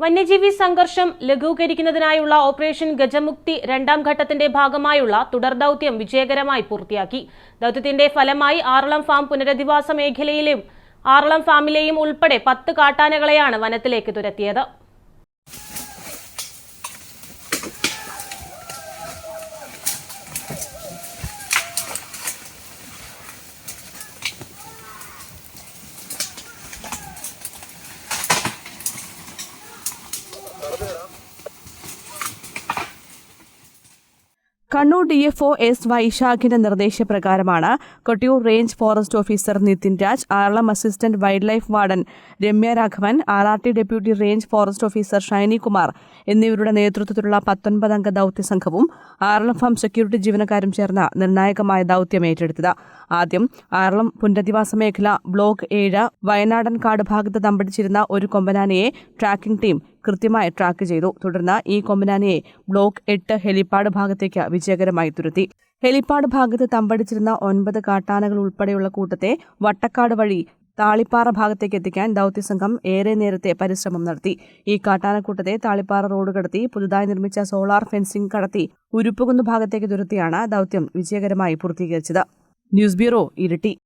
വന്യജീവി സംഘർഷം ലഘൂകരിക്കുന്നതിനായുള്ള ഓപ്പറേഷൻ ഗജമുക്തി രണ്ടാം ഘട്ടത്തിന്റെ ഭാഗമായുള്ള തുടർ ദൗത്യം വിജയകരമായി പൂർത്തിയാക്കി. ദൗത്യത്തിന്റെ ഫലമായി ആറളം ഫാം പുനരധിവാസ മേഖലയിലെയും ആറളം ഫാമിലെയും ഉൾപ്പെടെ പത്ത് കാട്ടാനകളെയാണ് വനത്തിലേക്ക് തുരത്തിയത്. Kannur D F O S വൈശാഖിന്റെ നിർദ്ദേശപ്രകാരമാണ് Kottiyoor range forest officer Nithin Raj Aralam assistant wild life warden Ramya Raghavan R R T deputy range forest officer Shiny Kumar എന്നിവരുടെ നേതൃത്വത്തിലുള്ള പത്തൊൻപതംഗ ദൌത്യ സംഘവും ആറളം ഫാം സെക്യൂരിറ്റി ജീവനക്കാരും ചേർന്ന നിർണായകമായ ദൌത്യം ഏറ്റെടുത്തത്. ആദ്യം ആറളം പുനരധിവാസ മേഖല ബ്ലോക്ക് ഏഴ് വയനാടൻ കാട് ഭാഗത്ത് തമ്പടിച്ചിരുന്ന ഒരു കൊമ്പനാനയെ ട്രാക്കിംഗ് ടീം കൃത്യമായി ട്രാക്ക് ചെയ്തു. തുടർന്ന് ഈ കൊമ്പനാനയെ ബ്ലോക്ക് എട്ട് ഹെലിപ്പാഡ് ഭാഗത്തേക്ക് വിജയകരമായി തുരത്തി. ഹെലിപ്പാഡ് ഭാഗത്ത് തമ്പടിച്ചിരുന്ന ഒൻപത് കാട്ടാനകൾ ഉൾപ്പെടെയുള്ള കൂട്ടത്തെ വട്ടക്കാട് വഴി താളിപ്പാറ ഭാഗത്തേക്ക് എത്തിക്കാൻ ദൌത്യസംഘം ഏറെ നേരത്തെ പരിശ്രമം നടത്തി. ഈ കാട്ടാനക്കൂട്ടത്തെ താളിപ്പാറ റോഡ് കടത്തി പുതുതായി നിർമ്മിച്ച സോളാർ ഫെൻസിംഗ് കടത്തി ഉരുപ്പുകുന്ന് ഭാഗത്തേക്ക് തുരത്തിയാണ് ദൌത്യം വിജയകരമായി പൂർത്തീകരിച്ചത്. News bureau Iritty.